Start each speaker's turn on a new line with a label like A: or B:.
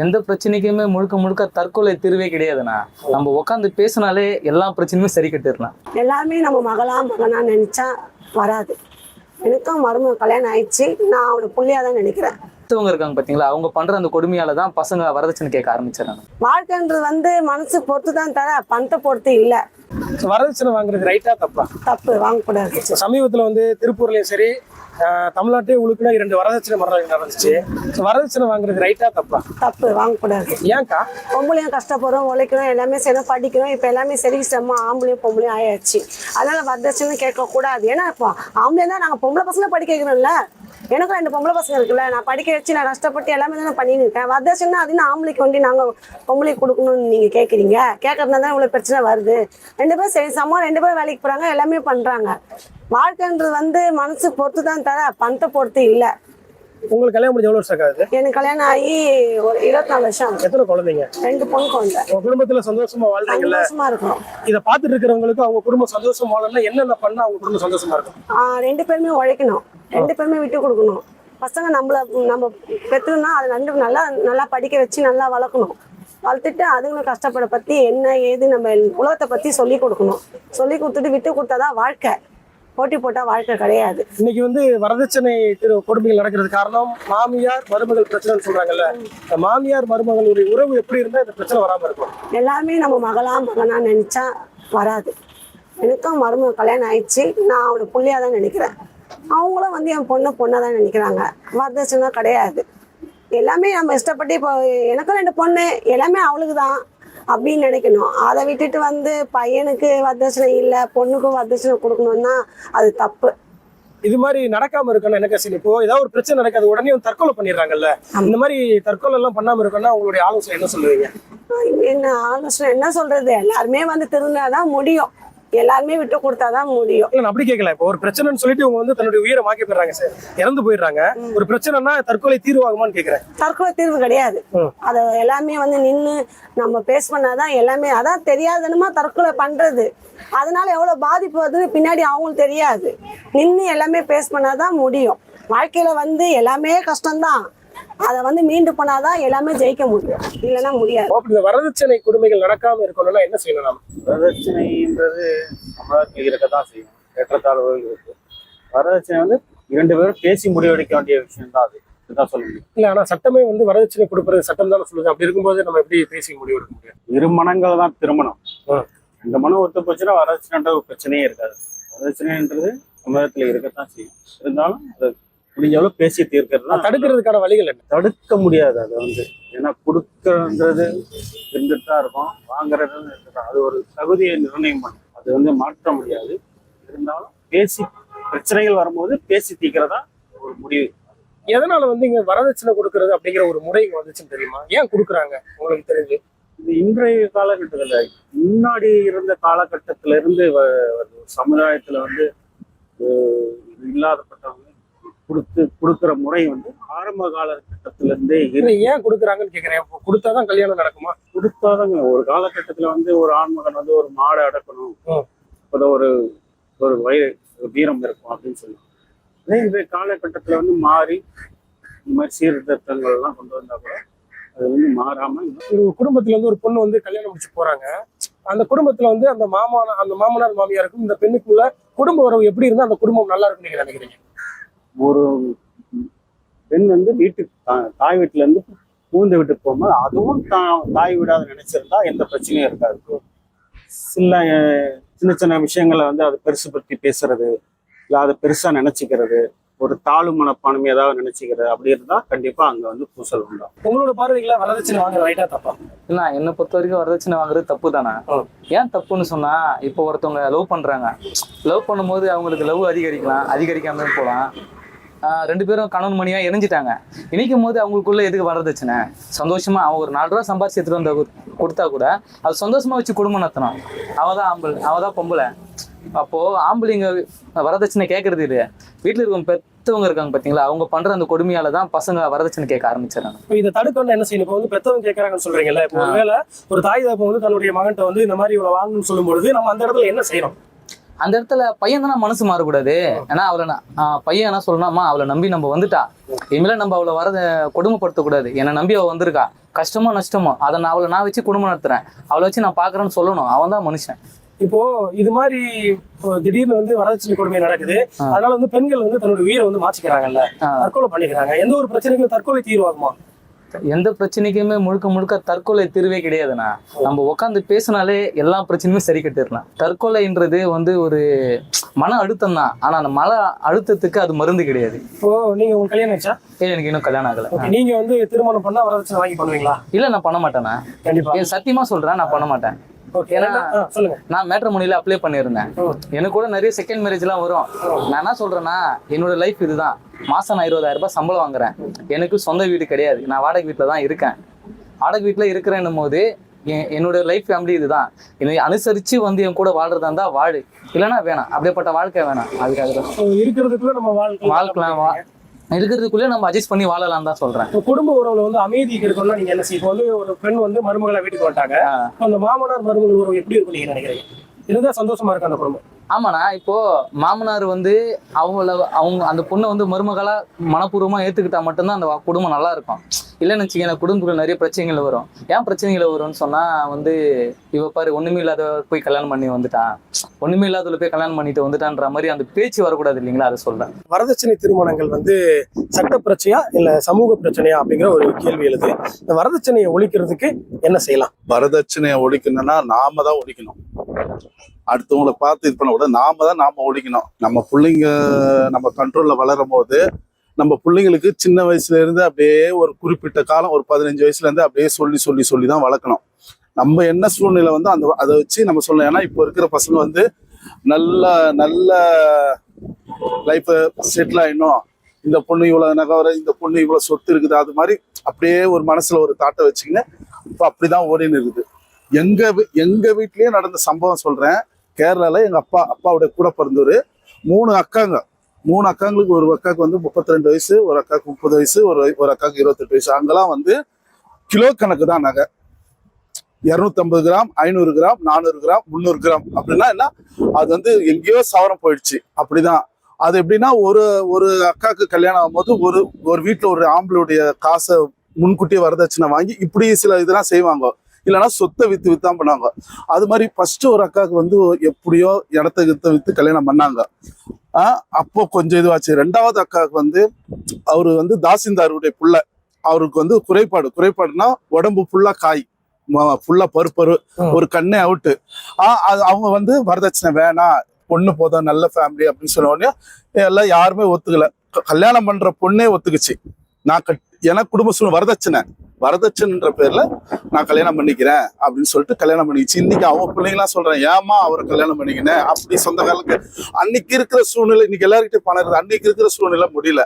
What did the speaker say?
A: எந்த பிரச்சனைக்குமே முழுக்க முழுக்க தற்கொலை தீர்வே கிடையாதுண்ணா. நம்ம உட்காந்து பேசினாலே எல்லா பிரச்சனையுமே சரி கட்டிடலாம்.
B: எல்லாமே நம்ம மகளா மகனா நினைச்சா வராது. எனக்கும் மருமக கல்யாணம் ஆயிடுச்சு. நான் அவனை புள்ளையா தான் நினைக்கிறேன்.
A: மத்தவங்க இருக்காங்க பாத்தீங்களா? அவங்க பண்ற அந்த கொடுமையால தான் பசங்க வரதட்சணை கேட்க ஆரம்பிச்சிடறாங்க.
B: வாழ்க்கைன்றது வந்து மனசு பொறுத்து தான் தர பணத்தை பொறுத்து இல்லை.
C: வரதட்சணை வாங்குறது ரைட்டா தப்பா?
B: தப்பு வாங்கக்கூடாது.
C: சமீபத்துல வந்து திருப்பூர்லயும் சரி தமிழ்நாட்டே உழுக்குனா இரண்டு வரதட்சணை மரணம் நடந்துச்சு? வரதட்சணை வாங்குறது ரைட்டா தப்பா?
B: தப்பு வாங்கக்கூடாது.
C: ஏன்க்கா?
B: பொம்பளையும் கஷ்டப்படுறோம் உழைக்கிறோம் எல்லாமே செய்யணும் படிக்கிறோம் இப்போ எல்லாமே சரிக்கிட்டோமா ஆம்பளையும் பொம்பளையும் ஆயாச்சு. அதனால வரதட்சணை கேட்கக்கூடாது. ஏன்னா இப்போ ஆம்பளை தான் நாங்கள் பொம்பளை பசங்க படிக்க வைக்கிறோம்ல. எனக்கும் ரெண்டு பொம்பளை பசங்க இருக்குல்ல நான் படிக்க வச்சு நான் கஷ்டப்பட்டு எல்லாமே தான் பண்ணின்னு இருக்கேன். வரதட்சணை அது ஆம்பளைக்கு வண்டி நாங்கள் பொம்பளைக்கு கொடுக்கணும்னு நீங்கள் கேட்குறீங்க கேட்கறதுனால தான் இவ்வளோ பிரச்சனை வருது. ரெண்டு பேரும் சரி சமம். ரெண்டு பேரும் வேலைக்கு போகிறாங்க எல்லாமே பண்ணுறாங்க வாழ்க்கைன்றது வந்து மனசு பொறுத்து தான் தர பணத்தை பொறுத்து இல்லை.
C: உங்களுக்கு கல்யாணம் முடிஞ்ச எவ்வளவு வருஷம் ஆகுது?
B: எனக்கு கல்யாணம் ஆகி ஒரு இருபத்தி நாலு வருஷம் ஆகுது.
C: எத்தனை குழந்தைங்க?
B: ரெண்டு பொண்ணு குழந்தை.
C: உங்க குடும்பத்துல சந்தோஷமா வாழ்றீங்கல்ல?
B: சந்தோஷமா இருக்கிறோம்
C: இதை பார்த்துட்டு இருக்கிறவங்களுக்கு அவங்க குடும்பம் சந்தோஷமா வாழணும்னா என்னென்ன பண்ணா அவங்க குடும்பம் சந்தோஷமா இருக்கும்?
B: ரெண்டு பேருமே உழைக்கணும். ரெண்டு பேருமே விட்டு கொடுக்கணும். பசங்க நம்மள நம்ம பெற்றுனா அதை ரெண்டு நல்லா நல்லா படிக்க வச்சு நல்லா வளர்க்கணும். வளர்த்துட்டு அதுங்களும் கஷ்டப்பட பற்றி என்ன ஏது நம்ம உலகத்தை பற்றி சொல்லி கொடுக்கணும். சொல்லி கொடுத்துட்டு விட்டு கொடுத்தாதான் வாழ்க்கை. போட்டி போட்டால் வாழ்க்கை கிடையாது.
C: இன்னைக்கு வந்து வரதட்சணை திரு கொடுமைகள் நடக்கிறது காரணம் மாமியார் மருமகள் பிரச்சனைன்னு சொல்றாங்கல்ல. இந்த மாமியார் மருமகளுடைய உறவு எப்படி இருந்தா இந்த பிரச்சனை வராம இருக்கும்?
B: எல்லாமே நம்ம மகளா மகனா நினச்சா வராது. எனக்கும் மருமக கல்யாணம் ஆயிடுச்சு. நான் அவனை புள்ளையா தான் நினைக்கிறேன். அவங்களும் வந்து என் பொண்ணை பொண்ணாக தான் நினைக்கிறாங்க. வரதட்சணை கிடையாது. எல்லாமே நம்ம இஷ்டப்பட்டு இப்போ எனக்கும் ரெண்டு பொண்ணு. எல்லாமே அவளுக்கு தான். அப்படின்னு நினைக்கணும். அதை விட்டுட்டு வந்து பையனுக்கு வரதட்சணை இல்லை பொண்ணுக்கும் வரதட்சணை கொடுக்கணும்னா அது தப்பு.
C: இது மாதிரி நடக்காம இருக்கணும் எனக்கு சரி இப்போ ஏதாவது ஒரு பிரச்சனை நடக்காது உடனே தற்கொலை பண்ணிடுறாங்கல்ல. இந்த மாதிரி தற்கொலை எல்லாம் பண்ணாம இருக்கணும்னா உங்களுடைய ஆலோசனை என்ன சொல்லுவீங்க?
B: என்ன ஆலோசனை என்ன சொல்றது? எல்லாருமே வந்து திருந்தாதான் முடியும். எல்லாருமே விட்டு கொடுத்தாதான் முடியும்.
C: இல்ல அப்படி கேட்கல இப்போ ஒரு பிரச்சனைன்னு சொல்லிட்டு இவங்க வந்து தன்னுடைய உயிரை மாக்கி போயிடுறாங்க சார். இறந்து போயிடுறாங்க. ஒரு பிரச்சனைனா தற்கொலை தீர்வாகுமான்னு கேக்குறேன்.
B: தற்கொலை தீர்வு கிடையாது. அதை எல்லாமே வந்து நின்று நம்ம பேஸ் பண்ணாதான் எல்லாமே அதான் தெரியாதனமா தற்கொலை பண்றது. அதனால எவ்வளவு பாதிப்பு வருதுன்னு பின்னாடி அவங்களுக்கு தெரியாது. நின்று எல்லாமே பேஸ் பண்ணாதான் முடியும். வாழ்க்கையில வந்து எல்லாமே கஷ்டம்தான். அதை வந்து மீண்டு பண்ணாதான் எல்லாமே ஜெயிக்க முடியும். இல்லைன்னா முடியாது.
C: இந்த வரதட்சணை கொடுமைகள் நடக்காம இருக்கணும்னா என்ன செய்யணும் நாம?
D: வரதட்சணைன்றது தமிழகத்தில் இருக்க தான் செய்யும். ஏற்றத்தாழ்வுகள் இருக்கு. வரதட்சணை வந்து இரண்டு பேரும் பேசி முடிவெடுக்க வேண்டிய விஷயம் தான் அது
C: இல்ல ஆனா சட்டமே வந்து வரதட்சணை கொடுக்கறது சட்டம் தானே சொல்லுது. அப்படி இருக்கும்போது நம்ம எப்படி பேசி முடிவு எடுக்க முடியும்?
D: இரு மனங்கள் தான் திருமணம். இந்த மனம் ஒத்து போச்சுன்னா வரதட்சணைன்ற ஒரு பிரச்சனையே இருக்காது. வரதட்சணைன்றது தமிழகத்தில் இருக்கத்தான் செய்யும். இருந்தாலும் அது முடிஞ்ச அளவு பேசி தீர்க்கிறது
C: தடுக்கிறதுக்கான வழிகள் என்ன?
D: தடுக்க முடியாது அதை வந்து. ஏன்னா கொடுக்கறது இருந்துட்டு தான் இருக்கும் வாங்குறது. அது ஒரு தகுதியை நிர்ணயம் பண்ணும். அது வந்து மாற்ற முடியாது. இருந்தாலும் பேசி பிரச்சனைகள் வரும்போது பேசி தீர்க்கிறதா ஒரு முடிவு.
C: எதனால வந்து இங்க வரதட்சணை கொடுக்கறது அப்படிங்கிற ஒரு முறை இங்க வந்துச்சுன்னு தெரியுமா? ஏன் கொடுக்குறாங்க? உங்களுக்கு தெரிஞ்சு.
D: இது இன்றைய காலகட்டத்தில் முன்னாடி இருந்த காலகட்டத்தில இருந்து சமுதாயத்துல வந்து இல்லாதப்பட்டவங்க கொடுத்து கொடுக்கிற முறை வந்து ஆரம்ப காலகட்டத்தில இருந்தே
C: இல்ல
D: இருக்கு
C: ஏன் கொடுக்குறாங்கன்னு கேக்குறேன். இப்போ கொடுத்தாதான் கல்யாணம் நடக்குமா?
D: கொடுத்தாதாங்க. ஒரு காலகட்டத்துல வந்து ஒரு ஆண்மகன் வந்து ஒரு மாடை அடக்கணும். ஒரு ஒரு வய ஒரு வீரம் இருக்கும் அப்படின்னு சொல்லி. அதே இந்த காலகட்டத்துல வந்து மாறி இந்த மாதிரி சீர்திருத்தங்கள் எல்லாம் கொண்டு வந்தா கூட அது வந்து மாறாம
C: ஒரு குடும்பத்துல வந்து ஒரு பொண்ணு வந்து கல்யாணம் முடிச்சு போறாங்க. அந்த குடும்பத்துல வந்து அந்த மாமான அந்த மாமனார் மாமியாருக்கும் இந்த பெண்ணுக்குள்ள குடும்ப உறவு எப்படி இருந்தா அந்த குடும்பம் நல்லா இருக்கும்னு நீங்க நினைக்கிறீங்க?
D: ஒரு பெண் வந்து வீட்டுக்கு தாய் வீட்டுல இருந்து பூந்த வீட்டுக்கு போகும்போது அதுவும் தான் தாய் வீடாத நினைச்சிருந்தா எந்த பிரச்சனையும் இருக்காது. சில சின்ன சின்ன விஷயங்களை வந்து அதை பெருசு பற்றி பேசுறது இல்லை அதை பெருசா நினைச்சுக்கிறது ஒரு தாழ்வு மனப்பான்மை ஏதாவது நினைச்சுக்கிறது அப்படி இருந்தா கண்டிப்பா அங்க வந்து பூசல் உண்டாகும்.
C: உங்களோட பார்வைகள வரதட்சணை வாங்குற ரைட்டா தப்பா?
A: இல்ல என்னை பொறுத்த வரைக்கும் வரதட்சணை வாங்குறது தப்பு தானே. ஏன் தப்புன்னு சொன்னா இப்போ ஒருத்தவங்க லவ் பண்றாங்க. லவ் பண்ணும்போது அவங்களுக்கு லவ் அதிகரிக்கலாம் அதிகரிக்காம போகலாம். ரெண்டு பேரும் கணவன் மணியா இணைஞ்சிட்டாங்க. இணைக்கும் போது அவங்களுக்குள்ள எதுக்கு வரதட்சணை சந்தோஷமா அவன் ஒரு நாலு ரூபா சம்பாரிச்சு எடுத்துட்டு வந்த கொடுத்தா கூட அது சந்தோஷமா வச்சு குடும்பம் நடத்தணும் அவதான் ஆம்பளை அவதான் பொம்பளை. அப்போ ஆம்பளைங்க வரதட்சணை கேட்கறது இல்லையா வீட்டுல இருக்கவங்க பெத்தவங்க இருக்காங்க பாத்தீங்களா? அவங்க பண்ற அந்த கொடுமையால தான் பசங்க வரதட்சணை கேட்க ஆரம்பிச்சிடறாங்க.
C: இப்போ இதை தடுக்கணும்னா என்ன செய்யணும்? இப்போ வந்து பெத்தவங்க கேட்கறாங்கன்னு சொல்றீங்கல்ல இப்போ ஒருவேளை ஒரு தாய் தகப்பன் வந்து தன்னுடைய மகன்கிட்ட வந்து இந்த மாதிரி இவ்வளவு வாங்கணும்னு சொல்லும்பொழுது நம்ம அந்த இடத்துல என்ன செய்யணும்?
A: அந்த இடத்துல பையன் தானே மனசு மாறக்கூடாது? ஏன்னா அவளை பையன் என்ன சொல்லணும்மா அவளை நம்பி நம்ம வந்துட்டா. இனிமேல நம்ம அவளை வரத கொடுமைப்படுத்தக்கூடாது. என்னை நம்பி அவள் வந்திருக்கா. கஷ்டமோ நஷ்டமோ அதை நான் அவளை நான் வச்சு குடும்பம் நடத்துறேன். அவளை வச்சு நான் பாக்குறேன்னு சொல்லணும். அவன் தான் மனுஷன்.
C: இப்போ இது மாதிரி திடீர்னு வந்து வரதட்சணை கொடுமை நடக்குது. அதனால வந்து பெண்கள் வந்து தன்னோட உயிரை வந்து மாச்சிக்கிறாங்கல்ல. தற்கொலை பண்ணிக்கிறாங்க. எந்த ஒரு பிரச்சனைக்கும் தற்கொலை தீர்வாகுமா?
A: எந்த பிரச்சனைக்குமே முழுக்க முழுக்க தற்கொலை தீர்வே கிடையாதுண்ணா. நம்ம உட்காந்து பேசினாலே எல்லா பிரச்சனையுமே சரி கட்டிடலாம். தற்கொலைன்றது வந்து ஒரு மன அழுத்தம் தான் ஆனா அந்த மன அழுத்தத்துக்கு அது மருந்து கிடையாது.
C: இப்போ நீங்க உங்க கல்யாணம் ஆச்சா
A: ஏய், எனக்கு இன்னும் கல்யாணம் ஆகல.
C: நீங்க வந்து திருமணம் பண்ணா வரதட்சணை வாங்கி பண்ணுவீங்களா?
A: இல்ல நான் பண்ண மாட்டேண்ணா.
C: கண்டிப்பா.
A: சத்தியமா சொல்றேன் நான் பண்ண மாட்டேன். நான் மேட்ரமோனில அப்ளை பண்ணியிருந்தேன். எனக்கு கூட நிறைய செகண்ட் மேரேஜ்லாம் வரும். நான் என்ன சொல்றேன்னா என்னோட லைஃப் இதுதான். மாசம் நான் இருபதாயிரம் ரூபாய் சம்பளம் வாங்குறேன். எனக்கு சொந்த வீடு கிடையாது. நான் வாடகை வீட்டில் தான் இருக்கேன். வாடகை வீட்டில் இருக்கிறேன்னும் போது என் என்னோட லைஃப் ஃபேமிலி இதுதான். என்னை அனுசரிச்சு வந்து என் கூட வாழ்றதா இருந்தா வாழு. இல்லைன்னா வேணாம். அப்படியேப்பட்ட வாழ்க்கை வேணாம். அதுக்காக தான். வாழ்க்கலாம் வா. இருக்கிறதுக்குள்ளே நம்ம அட்ஜஸ்ட் பண்ணி வாழலாம் தான் சொல்றேன்.
C: குடும்ப உறவுல வந்து அமைதி இருக்கணும்னா நீங்க என்ன செய்ய இப்போ வந்து ஒரு பெண் வந்து மருமகளை வீட்டுக்கு வந்துட்டாங்க. அந்த மாமனார் மருமகள் உறவு எப்படி இருக்கும் நீங்க நினைக்கிறீங்க? இருந்தா சந்தோஷமா இருக்கு அந்த குடும்பம்.
A: ஆமாண்ணா இப்போ மாமனார் வந்து அவங்கள அவங்க அந்த பொண்ணை வந்து மருமகளா மனப்பூர்வமா ஏத்துக்கிட்டா மட்டும்தான் அந்த குடும்பம் நல்லா இருக்கும். இல்லைன்னு வச்சுக்கோங்க குடும்பத்துல நிறைய பிரச்சனைகள் வரும். ஏன் பிரச்சனைகள் வரும்னு சொன்னா வந்து இவ பாரு ஒண்ணுமே இல்லாத போய் கல்யாணம் பண்ணி வந்துட்டான். ஒண்ணுமே இல்லாதவளை போய் கல்யாணம் பண்ணிட்டு வந்துட்டான்ற மாதிரி அந்த பேச்சு வரக்கூடாது இல்லைங்களா? அதை சொல்றேன்.
C: வரதட்சணை திருமணங்கள் வந்து சட்ட பிரச்சனையா இல்ல சமூக பிரச்சனையா அப்படிங்கிற ஒரு கேள்வி எழுது. இந்த வரதட்சணையை ஒழிக்கிறதுக்கு என்ன செய்யலாம்?
E: வரதட்சணையை ஒழிக்கணும்னா நாம தான் ஒழிக்கணும். அடுத்தவங்களை பார்த்து இது பண்ண கூட நாம தான் நாம ஒழிக்கணும். நம்ம பிள்ளைங்க நம்ம கண்ட்ரோல்ல வளரும் போது நம்ம பிள்ளைங்களுக்கு சின்ன வயசுல இருந்து அப்படியே ஒரு குறிப்பிட்ட காலம் ஒரு பதினஞ்சு வயசுல இருந்து அப்படியே சொல்லி சொல்லி சொல்லி தான் வளர்க்கணும். நம்ம என்ன சூழ்நிலை வந்து அந்த அதை வச்சு நம்ம சொல்லணும் ஏன்னா இப்போ இருக்கிற பசங்க வந்து நல்ல நல்ல லைஃப் செட்டில் ஆயிடணும். இந்த பொண்ணு இவ்வளவு நகவர இந்த பொண்ணு இவ்வளவு சொத்து இருக்குது அது மாதிரி அப்படியே ஒரு மனசுல ஒரு தாட்டை வச்சுக்கின்னு இப்போ அப்படிதான் ஓடின்னு இருக்குது. எங்க வீ- எங்க வீட்லயே நடந்த சம்பவம் சொல்றேன். கேரளால எங்க அப்பா அப்பாவுடைய கூட பிறந்தவர் மூணு அக்காங்க. மூணு அக்காங்களுக்கு ஒரு அக்காவுக்கு வந்து முப்பத்தி ரெண்டு வயசு ஒரு அக்காவுக்கு முப்பது வயசு ஒரு ஒரு அக்காவுக்கு இருபத்தெட்டு வயசு. அங்கெல்லாம் வந்து கிலோ கணக்கு தான் நகை. இரநூத்தம்பது கிராம் ஐநூறு கிராம் நானூறு கிராம் முந்நூறு கிராம் அப்படின்னா என்ன? அது வந்து எங்கேயோ சவரம் போயிடுச்சு. அப்படிதான். அது எப்படின்னா ஒரு ஒரு அக்காவுக்கு கல்யாணம் ஆகும்போது ஒரு ஒரு வீட்டில் ஒரு ஆம்பளுடைய காசை முன்கூட்டியே வரதட்சணை வாங்கி இப்படி சில இதெல்லாம் செய்வாங்க. இல்லைன்னா சொத்தை வித்து வித்தான் பண்ணாங்க அது மாதிரி ஃபர்ஸ்ட் ஒரு அக்காவுக்கு வந்து எப்படியோ இடத்த கித்த வித்து கல்யாணம் பண்ணாங்க. ஆஹ் அப்போ கொஞ்சம் இதுவாச்சு. ரெண்டாவது அக்காவுக்கு வந்து அவரு வந்து தாசில்தாருடைய புள்ள. அவருக்கு வந்து குறைபாடு. குறைபாடுனா உடம்பு ஃபுல்லா காய். ஃபுல்லா பருப்பரு ஒரு கண்ணே அவுட்டு. அவங்க வந்து வரதட்சணை வேணாம் பொண்ணு போதும் நல்ல ஃபேமிலி அப்படின்னு சொன்ன உடனே எல்லாம் யாருமே ஒத்துக்கல. கல்யாணம் பண்ற பொண்ணே ஒத்துக்குச்சு. நான் கட் எனக்கு குடும்ப சூழ்நிலை வரதட்சணை. வரதட்சணைன்ற பேர்ல நான் கல்யாணம் பண்ணிக்கிறேன் அப்படின்னு சொல்லிட்டு கல்யாணம் பண்ணிக்கிச்சு. இன்னைக்கு அவங்க பிள்ளைங்களாம் சொல்றேன் ஏமா அவரை கல்யாணம் பண்ணிக்கினேன் அப்படி சொந்த காலக்கு அன்னைக்கு இருக்கிற சூழ்நிலை இன்னைக்கு எல்லாருக்கிட்டையும் பணம் இருக்குது. அன்னைக்கு இருக்கிற சூழ்நிலை முடியல.